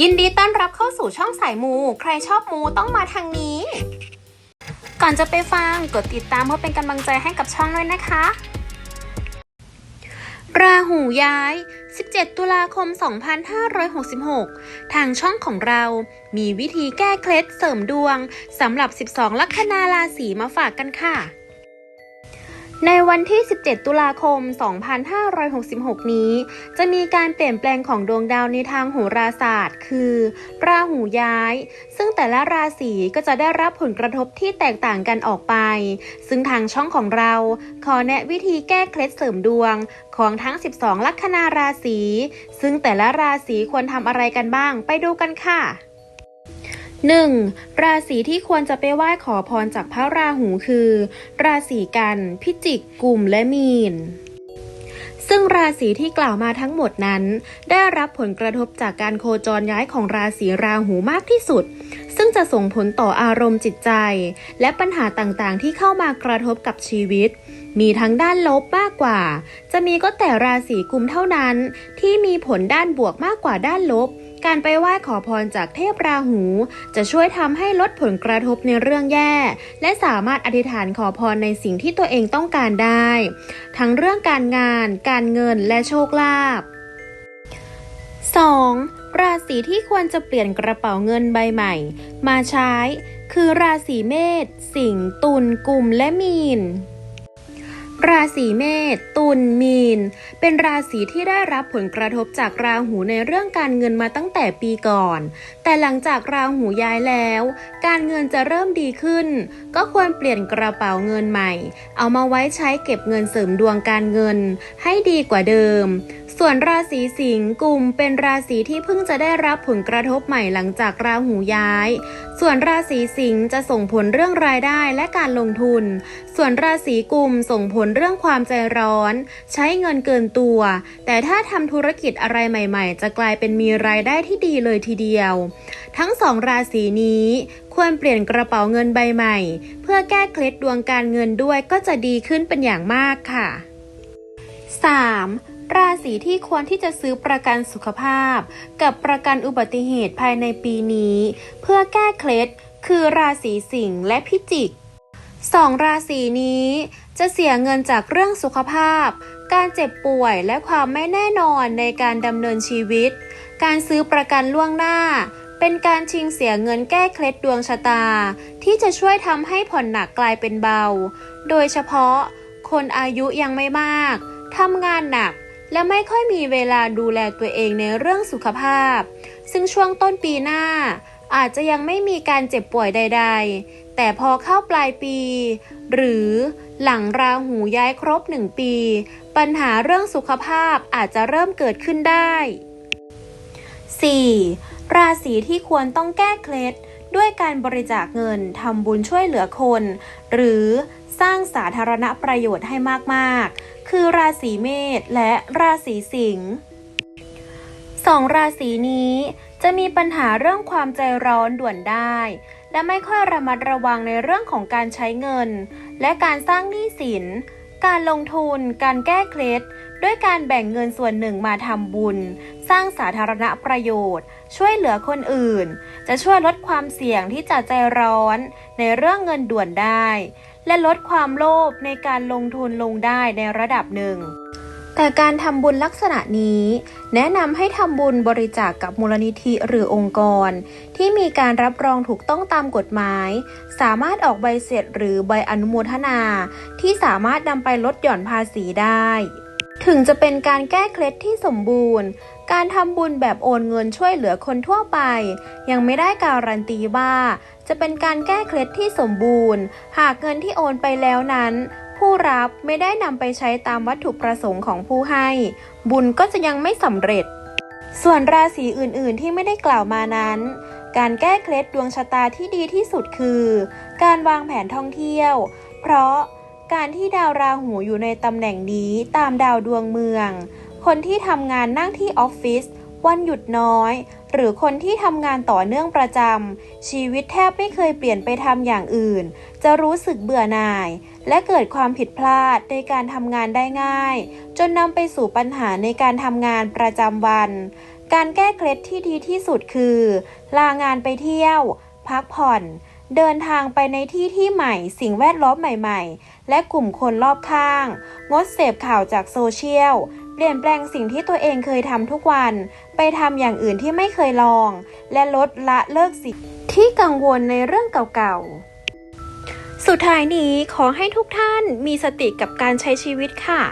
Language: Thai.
ยินดีต้อนรับเข้าสู่ช่องสายมู ใครชอบมูต้องมาทางนี้ ก่อนจะไปฟังกดติดตามเพื่อเป็นกำลังใจให้กับช่องด้วยนะคะ ราหูย้าย 17 ตุลาคม 2566 ทางช่องของเรา มีวิธีแก้เคล็ดเสริมดวงสำหรับ 12 ลัคนาราศีมาฝากกันค่ะ ในวันที่ 17 ตุลาคม 2566 นี้ จะมีการเปลี่ยนแปลงของดวงดาวในทางโหราศาสตร์ คือราหูย้าย ซึ่งแต่ละราศีก็จะได้รับผลกระทบที่แตกต่างกันออกไป ซึ่งทางช่องของเรา ขอแนะวิธีแก้เคล็ดเสริมดวงของทั้ง 12 ลัคนาราศี ซึ่งแต่ละราศีควรทำอะไรกันบ้าง ไปดูกันค่ะ 1. ราศีที่ควรจะไปไหว้ขอพรจากพระราหูคือ ราศีกัน พิจิก กลุ่มและมีน ซึ่งราศีที่กล่าวมาทั้งหมดนั้น ได้รับผลกระทบจากการโคจรย้ายของราศีราหูมากที่สุด ซึ่งจะส่งผลต่ออารมณ์จิตใจ และปัญหาต่างๆ ที่เข้ามากระทบกับชีวิต มีทั้งด้านลบมากกว่า จะมีก็แต่ราศีกุมเท่านั้น ที่มีผลด้านบวกมากกว่าด้านลบ การไปไหว้ขอพรจากเทพราหู จะช่วยทำให้ลดผลกระทบในเรื่องแย่ และสามารถอธิษฐานขอพรในสิ่งที่ตัวเองต้องการได้ ทั้งเรื่องการงาน การเงินและโชคลาภ 2. ราศีที่ควรจะเปลี่ยนกระเป๋าเงินใบใหม่ มาใช้ คือราศีเมษ สิงห์ ตุล กลุ่มและมีน ราศีเมษ ตุล มีน เป็นราศีที่ได้รับผลกระทบจากราหูในเรื่องการเงินมาตั้งแต่ปีก่อน แต่หลังจากราหูย้ายแล้ว การเงินจะเริ่มดีขึ้น ก็ควรเปลี่ยนกระเป๋าเงินใหม่ เอามาไว้ใช้เก็บเงินเสริมดวงการเงิน ให้ดีกว่าเดิม ส่วนราศีสิงห์กลุ่มเป็นราศีที่เพิ่งจะได้รับผลกระทบใหม่หลังจากราหูย้าย ส่วนราศีสิงห์จะส่งผลเรื่องรายได้และการลงทุน ส่วนราศีกุมส่งผลเรื่องความใจร้อน ใช้เงินเกินตัว แต่ถ้าทำธุรกิจอะไรใหม่ๆ จะกลายเป็นมีรายได้ที่ดีเลยทีเดียว ทั้งสองราศีนี้ควรเปลี่ยนกระเป๋าเงินใบใหม่ เพื่อแก้เคล็ดดวงการเงินด้วยก็จะดีขึ้นเป็นอย่างมากค่ะ 3. ราศีที่ควรที่จะซื้อประกันสุขภาพ กับประกันอุบัติเหตุภายในปีนี้ เพื่อแก้เคล็ดคือราศีสิงห์และพิจิกสองราศีนี้ จะเสียเงินจากเรื่องสุขภาพ การเจ็บป่วยและความไม่แน่นอนในการดำเนินชีวิต การซื้อประกันล่วงหน้า เป็นการชิงเสียเงินแก้เคล็ดดวงชะตา ที่จะช่วยทำให้ผ่อนหนักกลายเป็นเบา โดยเฉพาะ คนอายุยังไม่มากทำงานหนักและไม่ค่อยมีเวลาดูแลตัวเองในเรื่องสุขภาพ ซึ่งช่วงต้นปีหน้า อาจจะยังไม่มีการเจ็บป่วยใด ๆ แต่พอเข้าปลายปี หรือหลังราหูย้ายครบหนึ่งปี ปัญหาเรื่องสุขภาพอาจจะเริ่มเกิดขึ้นได้ 4. ราศีที่ควรต้องแก้เคล็ดด้วยการบริจาคเงินทำบุญช่วยเหลือคน หรือสร้างสาธารณประโยชน์ให้มากๆ คือราศีเมษและราศีสิงห์สองราศีนี้ จะมีปัญหาเรื่องความใจร้อนด่วนได้ และไม่ค่อยระมัดระวังในเรื่องของการใช้เงิน และการสร้างหนี้สิน การลงทุน การแก้เคล็ดด้วยการแบ่งเงินส่วนหนึ่งมาทำบุญ สร้างสาธารณประโยชน์ ช่วยเหลือคนอื่น จะช่วยลดความเสี่ยงที่จะใจร้อน ในเรื่องเงินด่วนได้ และลดความโลภในการลงทุนลงได้ในระดับหนึ่ง แต่การทำบุญลักษณะนี้ แนะนำให้ทำบุญบริจาคกกับมูลนิธิหรือองค์กร ที่มีการรับรองถูกต้องตามกฎหมาย สามารถออกใบเสร็จหรือใบอนุโมทนา ที่สามารถนำไปลดหย่อนภาษีได้ ถึงจะเป็นการแก้เคล็ดที่สมบูรณ์ การทำบุญแบบโอนเงินช่วยเหลือคนทั่วไป ยังไม่ได้การันตีว่า จะเป็นการแก้เคล็ดที่สมบูรณ์ หากเงินที่โอนไปแล้วนั้น ผู้รับไม่ได้นำไปใช้ตามวัตถุประสงค์ของผู้ให้ บุญก็จะยังไม่สำเร็จ ส่วนราศีอื่นๆที่ไม่ได้กล่าวมานั้น การแก้เคล็ดดวงชะตาที่ดีที่สุดคือ การวางแผนท่องเที่ยว เพราะการที่ดาวราหูอยู่ในตำแหน่งนี้ตามดาวดวงเมือง คนที่ทำงานนั่งที่ออฟฟิศวันหยุดน้อย หรือคนที่ทำงานต่อเนื่องประจำชีวิตแทบไม่เคยเปลี่ยนไปทำอย่างอื่น จะรู้สึกเบื่อหน่าย และเกิดความผิดพลาดในการทำงานได้ง่าย จนนำไปสู่ปัญหาในการทำงานประจำวัน การแก้เคล็ดที่ดีที่สุดคือ ลางานไปเที่ยว พักผ่อน เดินทางไปในที่ที่ใหม่ สิ่งแวดล้อมใหม่ ๆ และกลุ่มคนรอบข้าง งดเสพข่าวจากโซเชียล เปลี่ยนแปลงสิ่งที่ตัวเองเคยทำทุกวัน ไปทำอย่างอื่นที่ไม่เคยลอง และลดละเลิกสิ่งที่กังวลในเรื่องเก่าๆ สุดท้ายนี้ขอให้ทุกท่านมีสติกับการใช้ชีวิตค่ะ